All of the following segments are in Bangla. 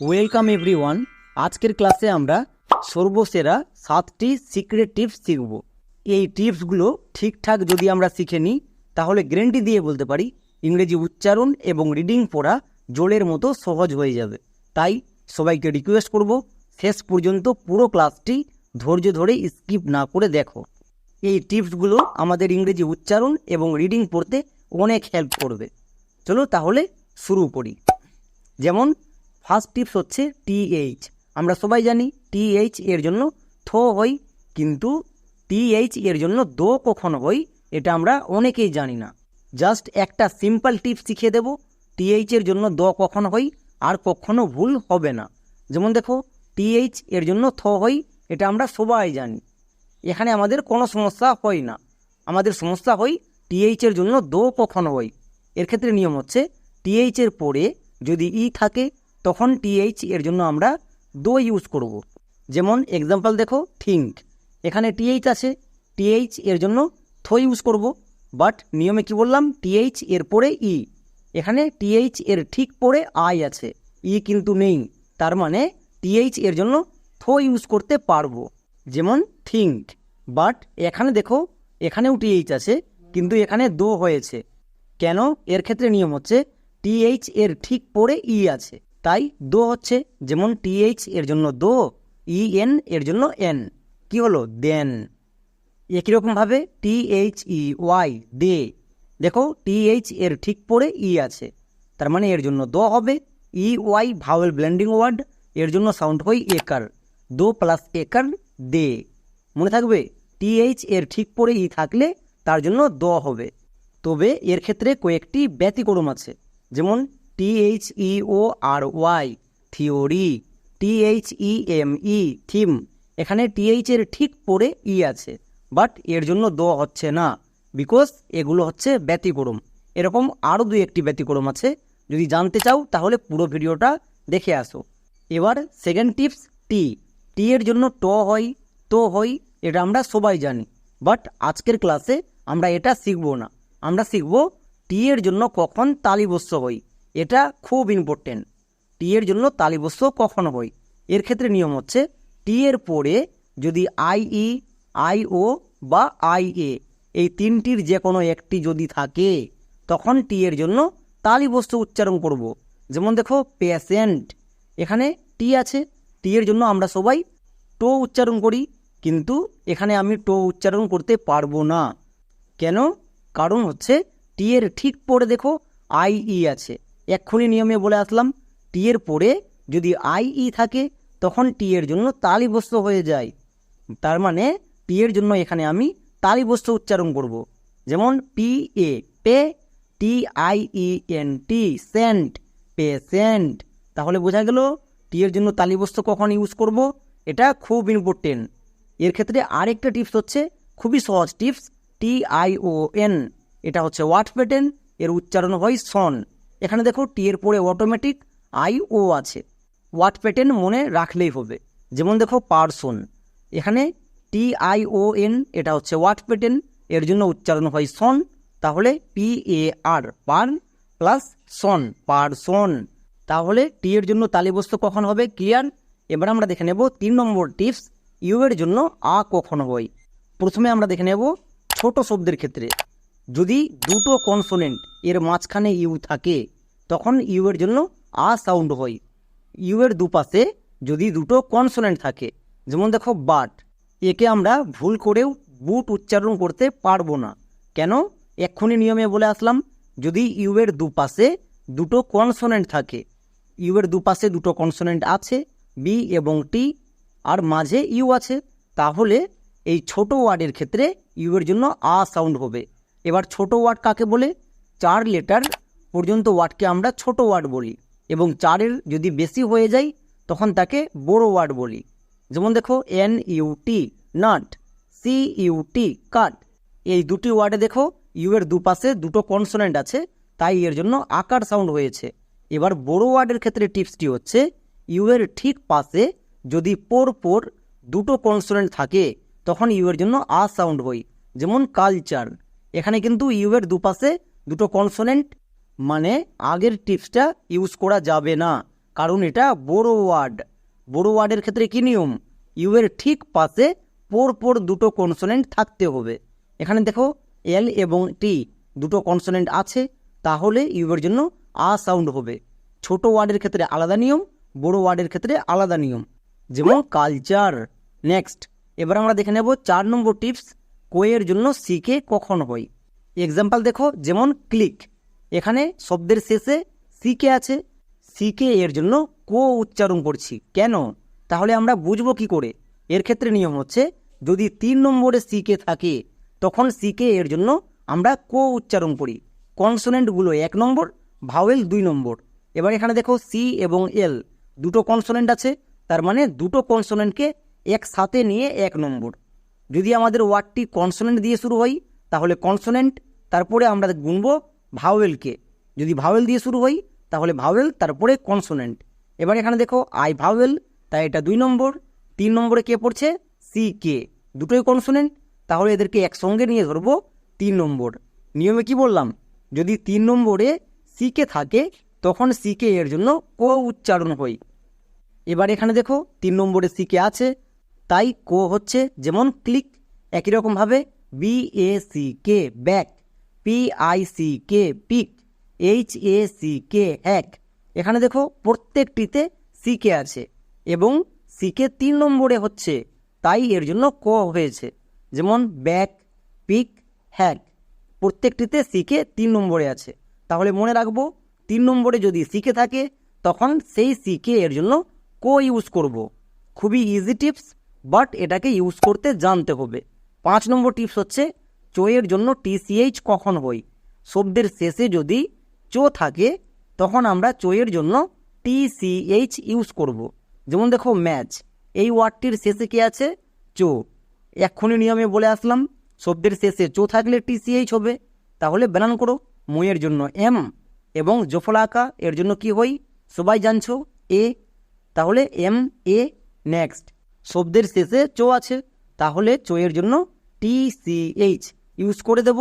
ওয়েলকাম এভরিওয়ান আজকের ক্লাসে আমরা সর্বসেরা সাতটি সিক্রেট টিপস শিখব। এই টিপসগুলো ঠিকঠাক যদি আমরা শিখে নিই, তাহলে গ্যারেন্টি দিয়ে বলতে পারি, ইংরেজি উচ্চারণ এবং রিডিং পড়া জোলের মতো সহজ হয়ে যাবে। তাই সবাইকে রিকোয়েস্ট করব, শেষ পর্যন্ত পুরো ক্লাসটি ধৈর্য ধরে স্কিপ না করে দেখো। এই টিপসগুলো আমাদের ইংরেজি উচ্চারণ এবং রিডিং পড়তে অনেক হেল্প করবে। চলো তাহলে শুরু করি। যেমন ফার্স্ট টিপস হচ্ছে টিএইচ আমরা সবাই জানি টিএইচ এর জন্য থো হই কিন্তু টিএইচ এর জন্য দো কখন হই এটা আমরা অনেকেই জানি না। জাস্ট একটা সিম্পল টিপস শিখিয়ে দেব টিএইচ এর জন্য দ কখন হই আর কখনো ভুল হবে না। যেমন দেখো টিএইচ এর জন্য থ হই এটা আমরা সবাই জানি। এখানে আমাদের কোনো সমস্যা হয় না। আমাদের সমস্যা হয় টিএইচ এর জন্য দো কখন হয়। এর ক্ষেত্রে নিয়ম হচ্ছে টিএইচ এর পরে যদি ই থাকে তখন টিএইচ এর জন্য আমরা দো ইউজ করব। যেমন এক্সাম্পল দেখো থিঙ্ক এখানে টিএইচ আছে টিএইচ এর জন্য থো ইউজ করব। বাট নিয়মে কি বললাম? টিএইচ এর পরে ই এখানে টিএইচ এর ঠিক পরে আই আছে। ই কিন্তু নেই। তার মানে টিএইচ এর জন্য থো ইউজ করতে পারব। যেমন থিঙ্ক বাট এখানে দেখো, এখানেও টিএইচ আছে, কিন্তু এখানে দো হয়েছে। কেন? এর ক্ষেত্রে নিয়ম হচ্ছে টিএইচ এর ঠিক পরে ই আছে। তাই দো হচ্ছে যেমন টিএইচ এর জন্য দো ই এন এর জন্য এন কি হলো? দেন। একই রকমভাবে টিএইচ ই ওয়াই দে। দেখো টিএইচ এর ঠিক পরে ই আছে। তার মানে এর জন্য দো হবে। E Y vowel blending word এর জন্য সাউন্ড হয় একার। দো প্লাস একার, দে। মনে থাকবে? টিএইচ এর ঠিক পরে ই থাকলে তার জন্য দ হবে। তবে এর ক্ষেত্রে কয়েকটি ব্যতিক্রম আছে। যেমন T H E O R Y theory T H E M E theme এখানে টিএইচ এর ঠিক পরে ই আছে বাট এর জন্য দ হচ্ছে না বিকজ এগুলো হচ্ছে ব্যতিক্রম। এরকম আরও দুই একটি ব্যতিক্রম আছে, যদি জানতে চাও তাহলে পুরো ভিডিওটা দেখে আসো। এবার সেকেন্ড টিপস টি টি এর জন্য ট হয়, তো হয়, এটা আমরা সবাই জানি বাট আজকের ক্লাসে আমরা এটা শিখব না। আমরা শিখব টি এর জন্য কখন তালিবস্য হই এটা খুব ইম্পর্টেন্ট টি এর জন্য তালিবস্য কখন হই এর ক্ষেত্রে নিয়ম হচ্ছে টি এর পরে যদি আই ই আই ও বা আই এ এই তিনটির যে কোনো একটি যদি থাকে, তখন টি এর জন্য তালিবস্তু উচ্চারণ করব। যেমন দেখো পেশেন্ট এখানে টি আছে। টি এর জন্য আমরা সবাই টো উচ্চারণ করি, কিন্তু এখানে আমি টো উচ্চারণ করতে পারব না। কেন? কারণ হচ্ছে টি এর ঠিক পরে দেখো আই ই আছে। এক্ষুনি নিয়মে বলে আসলাম, টি এর পরে যদি আই ই থাকে, তখন টি এর জন্য তালিবস্ত হয়ে যায়। তার মানে টি এর জন্য এখানে আমি তালিবস্ত উচ্চারণ করব। যেমন P A pay T I E N T sent patient তাহলে বোঝা গেল টি এর জন্য তালিবস্ত কখন ইউজ করব? এটা খুব ইম্পর্টেন্ট এর ক্ষেত্রে আরেকটা টিপস হচ্ছে, খুবই সহজ tips T I O N এটা হচ্ছে ওয়াট প্যাটার্ন এর উচ্চারণ হয় সন এখানে দেখো টি এর পরে অটোমেটিক আই ও আছে। ওয়াট প্যাটার্ন মনে রাখলেই হবে। যেমন দেখো পারসন এখানে টি আই ও এন এটা হচ্ছে ওয়াট প্যাটার্ন এর জন্য উচ্চারণ হয় সন তাহলে P A R par plus son person তাহলে টি এর জন্য তালিবস্ত কখন হবে? ক্লিয়ার এবার আমরা দেখে নেব তিন নম্বর টিপস ইউ এর জন্য আ কখন হয়? প্রথমে আমরা দেখে নেব ছোট শব্দের ক্ষেত্রে। যদি দুটো কনসোনেন্ট এর মাঝখানে ইউ থাকে, তখন ইউ এর জন্য আ সাউন্ড হয়। ইউ এর দুপাশে যদি দুটো কনসোনেন্ট থাকে, যেমন দেখো বাট, একে আমরা ভুল করেও বুট উচ্চারণ করতে পারব না। কেন? এক্ষুনি নিয়মে বলে আসলাম, যদি ইউ এর দুপাশে দুটো কনসোনেন্ট থাকে, ইউ এর দুপাশে দুটো কনসোনেন্ট আছে বি এবং টি আর মাঝে ইউ আছে, তাহলে এই ছোট ওয়ার্ডের ক্ষেত্রে ইউ এর জন্য আ সাউন্ড হবে। এবার ছোট ওয়ার্ড কাকে বলে? চার লেটার পর্যন্ত ওয়ার্ডকে আমরা ছোট ওয়ার্ড বলি এবং চারের যদি বেশি হয়ে যায়, তখন তাকে বড় ওয়ার্ড বলি। যেমন দেখো, N U T, nut, C U T, cut. এই দুটি ওয়ার্ডে দেখো, ইউ এর দুপাশে দুটো কনসোনেন্ট আছে, তাই এর জন্য আকার সাউন্ড হয়েছে। এবার বড় ওয়ার্ডের ক্ষেত্রে টিপসটি হচ্ছে, ইউ এর ঠিক পাশে যদি পর পর দুটো কনসোনেন্ট থাকে, তখন ইউ এর জন্য আ সাউন্ড হয় যেমন কালচার। এখানে কিন্তু ইউ এর দুপাশে দুটো কনসোনেন্ট মানে আগের টিপসটা ইউজ করা যাবে না। কারণ এটা বড় ওয়ার্ড। বড় ওয়ার্ডের ক্ষেত্রে কি নিয়ম? ইউ এর ঠিক পাশে পর পর দুটো কনসোনেন্ট থাকতে হবে। এখানে দেখো, এল এবং টি দুটো কনসোনেন্ট আছে, তাহলে ইউ এর জন্য আ সাউন্ড হবে। ছোট ওয়ার্ডের ক্ষেত্রে আলাদা নিয়ম, বড় ওয়ার্ডের ক্ষেত্রে আলাদা নিয়ম। যেমন কালচার। নেক্সট, এবার আমরা দেখে নেব চার নম্বর টিপস। কোয়ের জন্য সিকে কখন হয় এক্সাম্পল দেখো, যেমন ক্লিক এখানে শব্দের শেষে সিকে আছে। সিকে এর জন্য কো উচ্চারণ করছি। কেন? তাহলে আমরা বুঝব কি করে? এর ক্ষেত্রে নিয়ম হচ্ছে, যদি তিন নম্বরে সিকে থাকে, তখন সিকে এর জন্য আমরা কো উচ্চারণ করি। কনসোনেন্টগুলো এক নম্বর ভাওয়েল দুই নম্বর। এবার এখানে দেখো সি এবং এল দুটো কনসোনেন্ট আছে, তার মানে দুটো কনসোনেন্টকে একসাথে নিয়ে এক নম্বর। যদি আমাদের ওয়ার্ডটি কনসোনেন্ট দিয়ে শুরু হয়, তাহলে কনসোনেন্ট তারপরে আমরা গুনব ভাওয়েলকে যদি ভাওয়েল দিয়ে শুরু হয়, তাহলে ভাওয়েল তারপরে কনসোনেন্ট এবার এখানে দেখো আই ভাওয়েল তাই এটা দুই নম্বর। তিন নম্বরে কে পড়ছে? সি কে দুটোই কনসোনেন্ট তাহলে এদেরকে একসঙ্গে নিয়ে ধরবো তিন নম্বর। নিয়মে কি বললাম? যদি তিন নম্বরে সি কে থাকে, তখন সিকে এর জন্য কো উচ্চারণ হয়। এবার এখানে দেখো, তিন নম্বরে সিকে আছে তাই কো হচ্ছে যেমন ক্লিক একই রকমভাবে B A C K back P I C K pick H A C K hack এখানে দেখো প্রত্যেকটিতে সিকে আছে এবং সিকে তিন নম্বরে হচ্ছে, তাই এর জন্য ক হয়েছে। যেমন ব্যাক পিক হ্যাক প্রত্যেকটিতে সিকে তিন নম্বরে আছে। তাহলে মনে রাখব, তিন নম্বরে যদি সিকে থাকে, তখন সেই সিকে এর জন্য কো ইউজ করব। খুবই ইজি টিপস বাট এটাকে ইউজ করতে জানতে হবে। পাঁচ নম্বর টিপস হচ্ছে, চোয়ের জন্য টিসিএইচ কখন হই? শব্দের শেষে যদি চো থাকে, তখন আমরা চোয়ের জন্য টিসিএইচ ইউজ করব। যেমন দেখো ম্যাচ এই ওয়ার্ডটির শেষে কি আছে? চো। এক্ষুনি নিয়মে বলে আসলাম, শব্দের শেষে চো থাকলে টিসিএইচ হবে। তাহলে বানান করো, মইয়ের জন্য এম এবং জোফলাকা, এর জন্য কি হই? সবাই জানছো? এ তাহলে এম এ নেক্সট শব্দের শেষে চো আছে, তাহলে চোয়ের জন্য টি সি এইচ ইউজ করে দেব।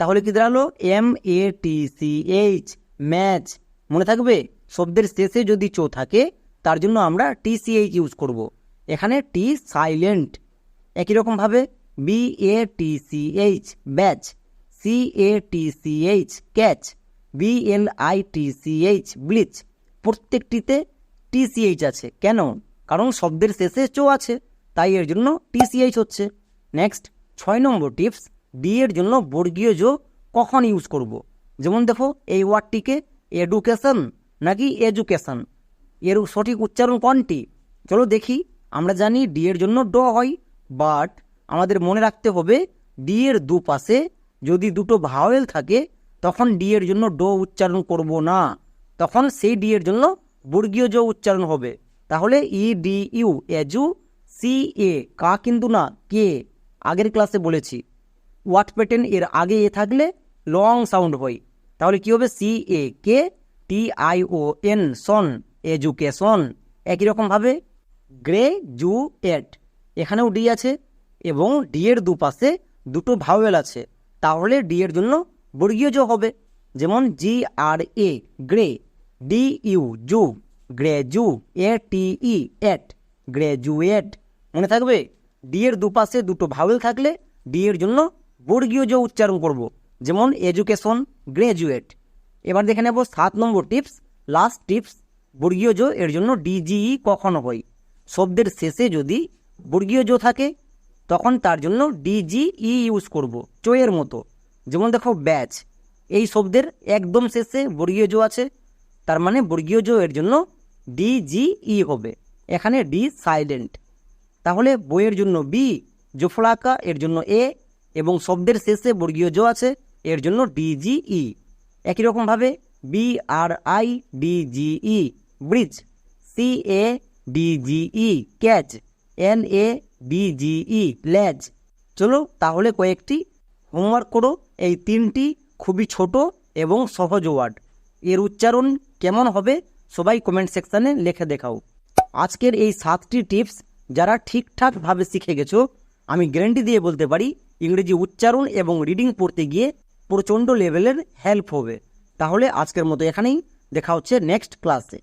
তাহলে কি দাঁড়াল? M A T C H match মনে থাকবে? শব্দের শেষে যদি চো থাকে, তার জন্য আমরা টি সি এইচ ইউজ করব। এখানে টি সাইলেন্ট একই রকমভাবে B A T C H batch C A T C H catch B L I T C H bleach প্রত্যেকটিতে T C H আছে। কেন? কারণ শব্দের শেষে চো আছে, তাই এর জন্য টিসিএইচ হচ্ছে। নেক্সট ছয় নম্বর টিপস ডি এর জন্য বর্গীয় জো কখন ইউজ করব। যেমন দেখো, এই ওয়ার্ডটিকে এডুকেশন নাকি এডুকেশন এর সঠিক উচ্চারণ কোনটি? চলো দেখি, আমরা জানি ডি এর জন্য ড হয় বাট আমাদের মনে রাখতে হবে ডি এর দুপাশে যদি দুটো ভাওয়েল থাকে, তখন ডি এর জন্য ড উচ্চারণ করব না। তখন সেই ডি এর জন্য বর্গীয় জ উচ্চারণ হবে। তাহলে E D U edu C A ca কিন্তু না কে আগের ক্লাসে বলেছি। ওয়াট প্যাটার্ন এর আগে এ থাকলে লং সাউন্ড হয়। তাহলে কি হবে? C A K T I O N son education একই রকমভাবে গ্রে জু এট এখানেও ডি আছে এবং ডি এর দুপাশে দুটো ভাওয়েল আছে। তাহলে ডি এর জন্য বর্গীয় জ হবে। যেমন G R A grey D U zoo গ্রেজু A T E ate. Graduate মনে থাকবে? ডি এর দুপাশে দুটো ভাওয়েল থাকলে ডি এর জন্য বর্গীয় জ উচ্চারণ করব। যেমন এডুকেশন গ্রাজুয়েট এবার দেখে নেব সাত নম্বর টিপস, লাস্ট টিপস, বর্গীয় জো এর জন্য ডিজিই কখনো হয়। শব্দের শেষে যদি বর্গীয় জো থাকে, তখন তার জন্য ডিজিই ইউজ করব, চোয়ের মতো। যেমন দেখো, ব্যাচ। এই শব্দের একদম শেষে বর্গীয় জো আছে, তার মানে বর্গীয় জো এর জন্য ডিজিই হবে। এখানে ডি সাইলেন্ট তাহলে বইয়ের জন্য বি জোফলাকা, এর জন্য এ এবং শব্দের শেষে বর্গীয় জ আছে, এর জন্য ডিজিই একই রকমভাবে B R I D G E bridge C A D G E catch N A D G E ল্যাজ চলো তাহলে কয়েকটি হোমওয়ার্ক করো, এই তিনটি খুবই ছোট এবং সহজ ওয়ার্ড এর উচ্চারণ কেমন হবে সবাই কমেন্ট সেকশানে লিখে দেখাও। আজকের এই সাতটি টিপস যারা ঠিকঠাকভাবে শিখে গেছো, আমি গ্যারেন্টি দিয়ে বলতে পারি, ইংরেজি উচ্চারণ এবং রিডিং পড়তে গিয়ে প্রচণ্ড লেভেলের হেল্প হবে। তাহলে আজকের মতো এখানেই, দেখা হচ্ছে নেক্সট ক্লাসে